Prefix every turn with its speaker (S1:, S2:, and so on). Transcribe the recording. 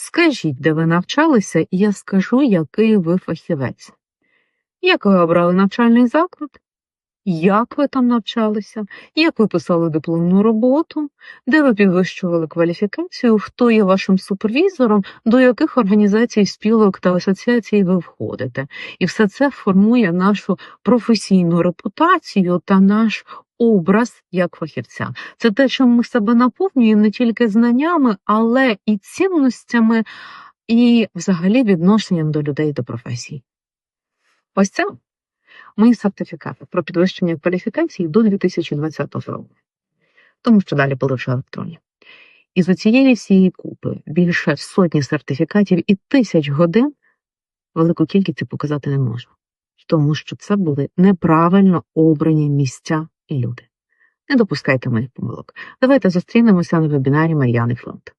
S1: Скажіть, де ви навчалися, і я скажу, який ви фахівець. Як ви обрали навчальний заклад? Як ви там навчалися? Як ви писали дипломну роботу? Де ви підвищували кваліфікацію? Хто є вашим супервізором? До яких організацій, спілок та асоціацій ви входите? І все це формує нашу професійну репутацію та наш образ як фахівця. Це те, чим ми себе наповнюємо не тільки знаннями, але і цінностями, і взагалі відношенням до людей до професій. Ось це мої сертифікати про підвищення кваліфікації до 2020 року, тому що далі були вже електронні. І з цієї всієї купи більше сотні сертифікатів і тисяч годин велику кількість показати не можу, тому що це були неправильно обрані місця і люди. Не допускайте моїх помилок. Давайте зустрінемося на вебінарі Мар'яни Фронт.